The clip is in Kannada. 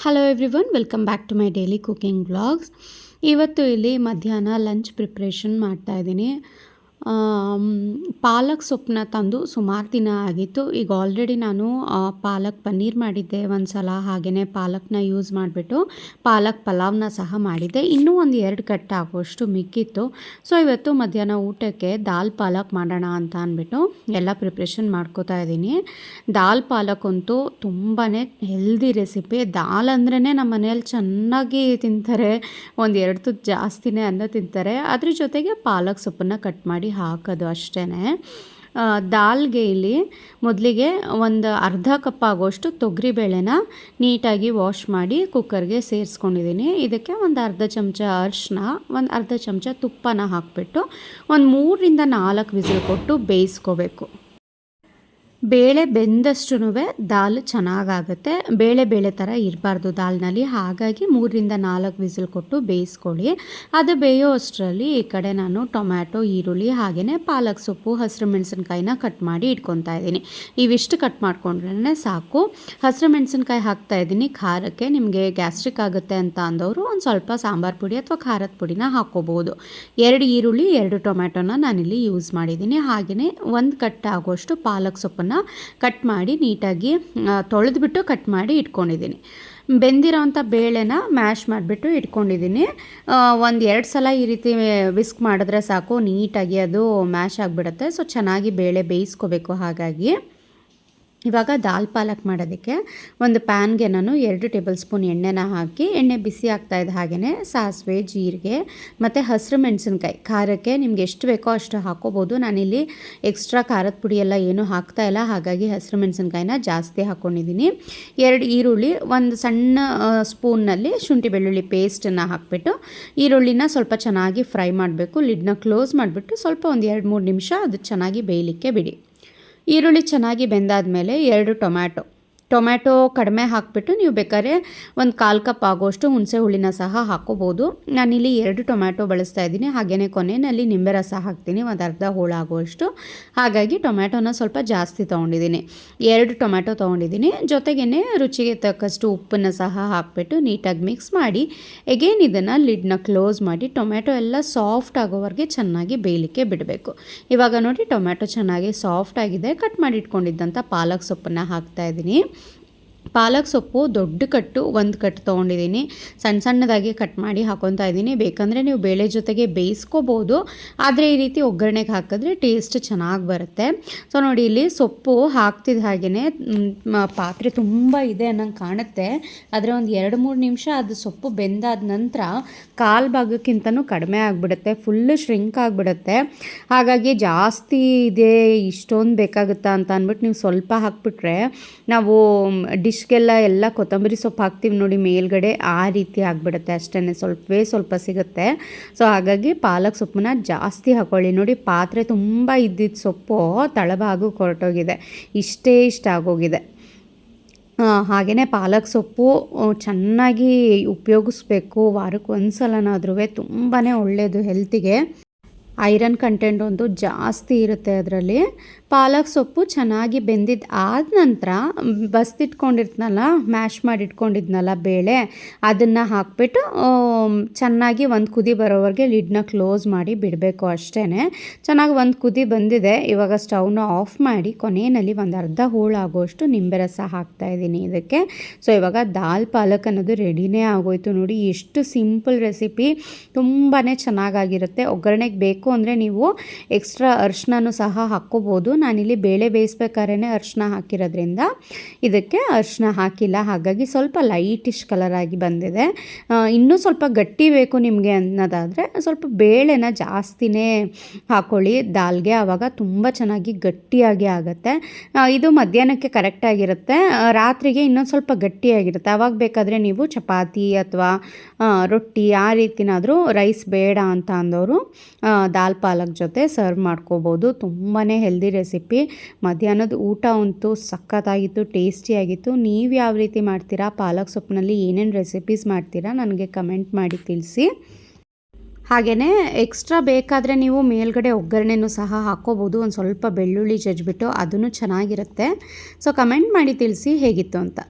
Hello everyone welcome back to my daily cooking blogs ಇವತ್ತು ಇಲ್ಲಿ ಮಧ್ಯಾಹ್ನ ಲಂಚ್ ಪ್ರಿಪ್ರೇಷನ್ ಮಾಡ್ತಾಯಿದ್ದೀನಿ ಪಾಲಕ್ ಸೊಪ್ಪನ್ನ ತಂದು ಸುಮಾರು ದಿನ ಆಗಿತ್ತು. ಈಗ ಆಲ್ರೆಡಿ ನಾನು ಪಾಲಕ್ ಪನ್ನೀರ್ ಮಾಡಿದ್ದೆ ಒಂದು ಸಲ ಹಾಗೆಯೇ ಪಾಲಕ್ನ ಯೂಸ್ ಮಾಡಿಬಿಟ್ಟು ಪಾಲಕ್ ಪಲಾವ್ನ ಸಹ ಮಾಡಿದ್ದೆ. ಇನ್ನೂ ಒಂದು ಎರಡು ಕಟ್ ಆಗುವಷ್ಟು ಮಿಕ್ಕಿತ್ತು. ಸೊ ಇವತ್ತು ಮಧ್ಯಾಹ್ನ ಊಟಕ್ಕೆ ದಾಲ್ ಪಾಲಕ್ ಮಾಡೋಣ ಅಂತ ಅಂದ್ಬಿಟ್ಟು ಎಲ್ಲ ಪ್ರಿಪ್ರೇಷನ್ ಮಾಡ್ಕೋತಾ ಇದ್ದೀನಿ. ದಾಲ್ ಪಾಲಕ್ ಅಂತೂ ತುಂಬಾ ಹೆಲ್ದಿ ರೆಸಿಪಿ ದಾಲ್ ಅಂದ್ರೇ ನಮ್ಮ ಮನೆಯಲ್ಲಿ ಚೆನ್ನಾಗಿ ತಿಂತಾರೆ. ಒಂದು ಎರಡು ತುತ್ತು ಜಾಸ್ತಿನೇ ಅನ್ನ ತಿಂತಾರೆ. ಅದ್ರ ಜೊತೆಗೆ ಪಾಲಕ್ ಸೊಪ್ಪನ್ನು ಕಟ್ ಮಾಡಿ ಹಾಕೋದು ಅಷ್ಟೇ ದಾಲ್ಗೆ ಇಲ್ಲಿ ಮೊದಲಿಗೆ ಒಂದು ಅರ್ಧ ಕಪ್ ಆಗೋಷ್ಟು ತೊಗರಿಬೇಳೆನ ನೀಟಾಗಿ ವಾಶ್ ಮಾಡಿ ಕುಕ್ಕರ್ಗೆ ಸೇರಿಸ್ಕೊಂಡಿದ್ದೀನಿ ಇದಕ್ಕೆ ಒಂದು ಅರ್ಧ ಚಮಚ ಅರಿಶಿನ, ಒಂದು ಅರ್ಧ ಚಮಚ ತುಪ್ಪನ ಹಾಕಿಬಿಟ್ಟು ಒಂದು ಮೂರರಿಂದ ನಾಲ್ಕು ವಿಸಿಲ್ ಕೊಟ್ಟು ಬೇಯಿಸ್ಕೋಬೇಕು. ಬೇಳೆ ಬೆಂದಷ್ಟು ದಾಲ್ ಚೆನ್ನಾಗಾಗುತ್ತೆ. ಬೇಳೆ ಬೇಳೆ ಥರ ಇರಬಾರ್ದು ದಾಲ್ನಲ್ಲಿ. ಹಾಗಾಗಿ ಮೂರರಿಂದ ನಾಲ್ಕು ವಿಸಿಲ್ ಕೊಟ್ಟು ಬೇಯಿಸ್ಕೊಳ್ಳಿ. ಅದು ಬೇಯೋ ಅಷ್ಟರಲ್ಲಿ ಈ ಕಡೆ ನಾನು ಟೊಮ್ಯಾಟೊ, ಈರುಳ್ಳಿ ಹಾಗೆಯೇ ಪಾಲಕ್ ಸೊಪ್ಪು, ಹಸಿರು ಮೆಣಸಿನ್ಕಾಯಿನ ಕಟ್ ಮಾಡಿ ಇಟ್ಕೊತಾ ಇದ್ದೀನಿ. ಇವಿಷ್ಟು ಕಟ್ ಮಾಡ್ಕೊಂಡ್ರೆ ಸಾಕು. ಹಸಿರು ಮೆಣಸಿನ್ಕಾಯಿ ಹಾಕ್ತಾ ಇದ್ದೀನಿ. ಖಾರಕ್ಕೆ ನಿಮಗೆ ಗ್ಯಾಸ್ಟ್ರಿಕ್ ಆಗುತ್ತೆ ಅಂತ ಅಂದವರು ಒಂದು ಸ್ವಲ್ಪ ಸಾಂಬಾರು ಪುಡಿ ಅಥವಾ ಖಾರದ ಪುಡಿನ ಹಾಕ್ಕೋಬೋದು. ಎರಡು ಈರುಳ್ಳಿ, ಎರಡು ಟೊಮ್ಯಾಟೊನ ನಾನಿಲ್ಲಿ ಯೂಸ್ ಮಾಡಿದ್ದೀನಿ. ಹಾಗೆಯೇ ಒಂದು ಕಟ್ ಆಗೋಷ್ಟು ಪಾಲಕ್ ಸೊಪ್ಪನ್ನು ಕಟ್ ಮಾಡಿ ನೀಟಾಗಿ ತೊಳೆದ್ಬಿಟ್ಟು ಕಟ್ ಮಾಡಿ ಇಟ್ಕೊಂಡಿದ್ದೀನಿ. ಬೆಂದಿರೋವಂಥ ಬೇಳೆನ ಮ್ಯಾಶ್ ಮಾಡಿಬಿಟ್ಟು ಇಟ್ಕೊಂಡಿದ್ದೀನಿ. ಒಂದು ಎರಡು ಸಲ ಈ ರೀತಿ ವಿಸ್ಕ್ ಮಾಡಿದ್ರೆ ಸಾಕು, ನೀಟಾಗಿ ಅದು ಮ್ಯಾಶ್ ಆಗಿಬಿಡುತ್ತೆ. ಸೊ ಚೆನ್ನಾಗಿ ಬೇಳೆ ಬೇಯಿಸ್ಕೋಬೇಕು ಹಾಗಾಗಿ. ಇವಾಗ ದಾಲ್ ಪಾಲಕ್ ಮಾಡೋದಕ್ಕೆ ಒಂದು ಪ್ಯಾನ್ಗೆ ನಾನು ಎರಡು ಟೇಬಲ್ ಸ್ಪೂನ್ ಎಣ್ಣೆನ ಹಾಕಿ, ಎಣ್ಣೆ ಬಿಸಿ ಆಗ್ತಾಯಿದ್ದ ಹಾಗೆಯೇ ಸಾಸಿವೆ, ಜೀರಿಗೆ ಮತ್ತು ಹಸಿರು ಮೆಣಸಿನ್ಕಾಯಿ. ಖಾರಕ್ಕೆ ನಿಮ್ಗೆ ಎಷ್ಟು ಬೇಕೋ ಅಷ್ಟು ಹಾಕೋಬೋದು. ನಾನಿಲ್ಲಿ ಎಕ್ಸ್ಟ್ರಾ ಖಾರದ ಪುಡಿ ಎಲ್ಲ ಏನೂ ಹಾಕ್ತಾ ಇಲ್ಲ. ಹಾಗಾಗಿ ಹಸಿರು ಮೆಣಸಿನ್ಕಾಯಿನ ಜಾಸ್ತಿ ಹಾಕ್ಕೊಂಡಿದ್ದೀನಿ ಎರಡು ಈರುಳ್ಳಿ, ಒಂದು ಸಣ್ಣ ಸ್ಪೂನ್ನಲ್ಲಿ ಶುಂಠಿ ಬೆಳ್ಳುಳ್ಳಿ ಪೇಸ್ಟನ್ನು ಹಾಕಿಬಿಟ್ಟು, ಈರುಳ್ಳಿನ ಸ್ವಲ್ಪ ಚೆನ್ನಾಗಿ ಫ್ರೈ ಮಾಡಬೇಕು. ಲಿಡ್ನ ಕ್ಲೋಸ್ ಮಾಡಿಬಿಟ್ಟು ಸ್ವಲ್ಪ ಒಂದು ಎರಡು ಮೂರು ನಿಮಿಷ ಅದು ಚೆನ್ನಾಗಿ ಬೇಯಲಿಕ್ಕೆ ಬಿಡಿ. ಈರುಳ್ಳಿ ಚೆನ್ನಾಗಿ ಬೆಂದಾದ ಮೇಲೆ ಎರಡು ಟೊಮ್ಯಾಟೊ. ಟೊಮ್ಯಾಟೊ ಕಡಿಮೆ ಹಾಕಿಬಿಟ್ಟು ನೀವು ಬೇಕಾದ್ರೆ ಒಂದು ಕಾಲು ಕಪ್ ಆಗೋಷ್ಟು ಹುಣಸೆ ಹುಳಿನ ಸಹ ಹಾಕೋಬೋದು. ನಾನಿಲ್ಲಿ ಎರಡು ಟೊಮ್ಯಾಟೊ ಬಳಸ್ತಾ ಇದ್ದೀನಿ. ಹಾಗೆಯೇ ಕೊನೆಯಲ್ಲಿ ನಿಂಬೆ ರಸ ಹಾಕ್ತೀನಿ. ಒಂದು ಅರ್ಧ ಹೋಳಾಗುವಷ್ಟು ಹಾಗಾಗಿ ಟೊಮ್ಯಾಟೊನ ಸ್ವಲ್ಪ ಜಾಸ್ತಿ ತೊಗೊಂಡಿದ್ದೀನಿ. ಎರಡು ಟೊಮ್ಯಾಟೊ ತೊಗೊಂಡಿದ್ದೀನಿ. ಜೊತೆಗೇ ರುಚಿಗೆ ತಕ್ಕಷ್ಟು ಉಪ್ಪನ್ನು ಸಹ ಹಾಕಿಬಿಟ್ಟು ನೀಟಾಗಿ ಮಿಕ್ಸ್ ಮಾಡಿ ಎಗೇನ್ ಇದನ್ನು ಲಿಡ್ನ ಕ್ಲೋಸ್ ಮಾಡಿ, ಟೊಮ್ಯಾಟೊ ಎಲ್ಲ ಸಾಫ್ಟ್ ಆಗೋವರೆಗೆ ಚೆನ್ನಾಗಿ ಬೇಯಲಿಕ್ಕೆ ಬಿಡಬೇಕು. ಇವಾಗ ನೋಡಿ ಟೊಮ್ಯಾಟೊ ಚೆನ್ನಾಗಿ ಸಾಫ್ಟ್ ಆಗಿದೆ. ಕಟ್ ಮಾಡಿಟ್ಕೊಂಡಿದ್ದಂಥ ಪಾಲಕ್ ಸೊಪ್ಪನ್ನು ಹಾಕ್ತಾಯಿದ್ದೀನಿ ಪಾಲಕ್ ಸೊಪ್ಪು ದೊಡ್ಡ ಕಟ್ಟು, ಒಂದು ಕಟ್ಟು ತೊಗೊಂಡಿದ್ದೀನಿ. ಸಣ್ಣ ಸಣ್ಣದಾಗಿ ಕಟ್ ಮಾಡಿ ಹಾಕೊತಾ ಇದ್ದೀನಿ. ಬೇಕಂದರೆ ನೀವು ಬೇಳೆ ಜೊತೆಗೆ ಬೇಯಿಸ್ಕೋಬೋದು. ಆದರೆ ಈ ರೀತಿ ಒಗ್ಗರಣೆಗೆ ಹಾಕಿದ್ರೆ ಟೇಸ್ಟ್ ಚೆನ್ನಾಗಿ ಬರುತ್ತೆ. ಸೊ ನೋಡಿ, ಇಲ್ಲಿ ಸೊಪ್ಪು ಹಾಕ್ತಿದ್ದ ಹಾಗೆಯೇ ಪಾತ್ರೆ ತುಂಬ ಇದೆ ಅನ್ನಂಗೆ ಕಾಣುತ್ತೆ. ಆದರೆ ಒಂದು ಎರಡು ಮೂರು ನಿಮಿಷ ಅದು ಸೊಪ್ಪು ಬೆಂದಾದ ನಂತರ ಕಾಲು ಭಾಗಕ್ಕಿಂತನೂ ಕಡಿಮೆ ಆಗಿಬಿಡುತ್ತೆ. ಫುಲ್ಲು ಶ್ರಿಂಕ್ ಆಗಿಬಿಡುತ್ತೆ. ಹಾಗಾಗಿ ಜಾಸ್ತಿ ಇದೆ, ಇಷ್ಟೊಂದು ಬೇಕಾಗುತ್ತಾ ಅಂತ ಅಂದ್ಬಿಟ್ಟು ನೀವು ಸ್ವಲ್ಪ ಹಾಕ್ಬಿಟ್ರೆ, ನಾವು ಡಿಶ್ಗೆಲ್ಲ ಎಲ್ಲ ಕೊತ್ತಂಬರಿ ಸೊಪ್ಪು ಹಾಕ್ತೀವಿ ನೋಡಿ ಮೇಲ್ಗಡೆ, ಆ ರೀತಿ ಆಗಿಬಿಡುತ್ತೆ ಅಷ್ಟೇ ಸ್ವಲ್ಪವೇ ಸ್ವಲ್ಪ ಸಿಗುತ್ತೆ. ಸೊ ಹಾಗಾಗಿ ಪಾಲಕ್ ಸೊಪ್ಪನ್ನ ಜಾಸ್ತಿ ಹಾಕೊಳ್ಳಿ. ನೋಡಿ ಪಾತ್ರೆ ತುಂಬ ಇದ್ದಿದ್ದ ಸೊಪ್ಪು ತಳಭಾಗು ಕೊರಟೋಗಿದೆ. ಇಷ್ಟೇ ಇಷ್ಟ ಆಗೋಗಿದೆ. ಹಾಗೆಯೇ ಪಾಲಕ್ ಸೊಪ್ಪು ಚೆನ್ನಾಗಿ ಉಪಯೋಗಿಸ್ಬೇಕು. ವಾರಕ್ಕೆ ಒಂದು ಸಲನಾದ್ರೂ ತುಂಬಾ ಒಳ್ಳೆಯದು ಹೆಲ್ತಿಗೆ ಐರನ್ ಕಂಟೆಂಟ್ ಒಂದು ಜಾಸ್ತಿ ಇರುತ್ತೆ ಅದರಲ್ಲಿ. ಪಾಲಕ್ ಸೊಪ್ಪು ಚೆನ್ನಾಗಿ ಬೆಂದಿದ್ದು ಆದ ನಂತರ ಬಸ್ತಿಟ್ಕೊಂಡಿರ್ತನಲ್ಲ ಮ್ಯಾಶ್ ಮಾಡಿ ಇಟ್ಕೊಂಡಿದ್ನಲ್ಲ ಬೇಳೆ, ಅದನ್ನು ಹಾಕ್ಬಿಟ್ಟು ಚೆನ್ನಾಗಿ ಒಂದು ಕುದಿ ಬರೋವರೆಗೆ ಲಿಡ್ನ ಕ್ಲೋಸ್ ಮಾಡಿ ಬಿಡಬೇಕು ಅಷ್ಟೇ ಚೆನ್ನಾಗಿ ಒಂದು ಕುದಿ ಬಂದಿದೆ. ಇವಾಗ ಸ್ಟವ್ನ ಆಫ್ ಮಾಡಿ ಕೊನೆಯಲ್ಲಿ ಒಂದು ಅರ್ಧ ಹೋಳಾಗೋಷ್ಟು ನಿಂಬೆ ರಸ ಹಾಕ್ತಾಯಿದ್ದೀನಿ ಇದಕ್ಕೆ. ಸೊ, ಇವಾಗ ದಾಲ್ ಪಾಲಕ್ ಅನ್ನೋದು ರೆಡಿನೇ ಆಗೋಯ್ತು ನೋಡಿ. ಎಷ್ಟು ಸಿಂಪಲ್ ರೆಸಿಪಿ. ತುಂಬಾ ಚೆನ್ನಾಗಾಗಿರುತ್ತೆ. ಒಗ್ಗರಣೆಗೆ ಬೇಕು ಅಂದರೆ ನೀವು ಎಕ್ಸ್ಟ್ರಾ ಅರ್ಶಿನೂ ಸಹ ಹಾಕ್ಕೋಬೋದು. ನಾನಿಲ್ಲಿ ಬೇಳೆ ಬೇಯಿಸ್ಬೇಕಾದ್ರೆ ಅರ್ಶಿನ ಹಾಕಿರೋದ್ರಿಂದ ಇದಕ್ಕೆ ಅರ್ಶಿನ ಹಾಕಿಲ್ಲ. ಹಾಗಾಗಿ ಸ್ವಲ್ಪ ಲೈಟಿಶ್ ಕಲರ್ ಆಗಿ ಬಂದಿದೆ. ಇನ್ನೂ ಸ್ವಲ್ಪ ಗಟ್ಟಿ ಬೇಕು ನಿಮಗೆ ಅನ್ನೋದಾದರೆ ಸ್ವಲ್ಪ ಬೇಳೆನ ಜಾಸ್ತಿನೇ ಹಾಕ್ಕೊಳ್ಳಿ ದಾಲ್ಗೆ ಆವಾಗ ತುಂಬ ಚೆನ್ನಾಗಿ ಗಟ್ಟಿಯಾಗಿ ಆಗುತ್ತೆ. ಇದು ಮಧ್ಯಾಹ್ನಕ್ಕೆ ಕರೆಕ್ಟಾಗಿರುತ್ತೆ ರಾತ್ರಿಗೆ ಇನ್ನೊಂದು ಸ್ವಲ್ಪ ಗಟ್ಟಿಯಾಗಿರುತ್ತೆ. ಆವಾಗ ಬೇಕಾದರೆ ನೀವು ಚಪಾತಿ ಅಥವಾ ರೊಟ್ಟಿ ಆ ರೀತಿನಾದರೂ ರೈಸ್ ಬೇಡ ಅಂತ ಅಂದವರು ದಾಲ್ ಪಾಲಕ್ ಜೊತೆ ಸರ್ವ್ ಮಾಡ್ಕೋಬೋದು. ತುಂಬಾ ಹೆಲ್ದಿ ರೆಸಿಪಿ ಮಧ್ಯಾಹ್ನದ ಊಟ ಅಂತೂ ಸಖತ್ತಾಗಿತ್ತು ಟೇಸ್ಟಿಯಾಗಿತ್ತು. ನೀವು ಯಾವ ರೀತಿ ಮಾಡ್ತೀರಾ? ಪಾಲಕ್ ಸೊಪ್ಪಿನಲ್ಲಿ ಏನೇನು ರೆಸಿಪೀಸ್ ಮಾಡ್ತೀರಾ? ನನಗೆ ಕಮೆಂಟ್ ಮಾಡಿ ತಿಳಿಸಿ. ಹಾಗೆಯೇ ಎಕ್ಸ್ಟ್ರಾ ಬೇಕಾದರೆ ನೀವು ಮೇಲ್ಗಡೆ ಒಗ್ಗರಣೆನೂ ಸಹ ಹಾಕ್ಕೋಬೋದು. ಒಂದು ಸ್ವಲ್ಪ ಬೆಳ್ಳುಳ್ಳಿ ಜಜ್ಜಿಬಿಟ್ಟು ಅದನ್ನು ಚೆನ್ನಾಗಿರುತ್ತೆ. ಸೊ ಕಮೆಂಟ್ ಮಾಡಿ ತಿಳಿಸಿ ಹೇಗಿತ್ತು ಅಂತ.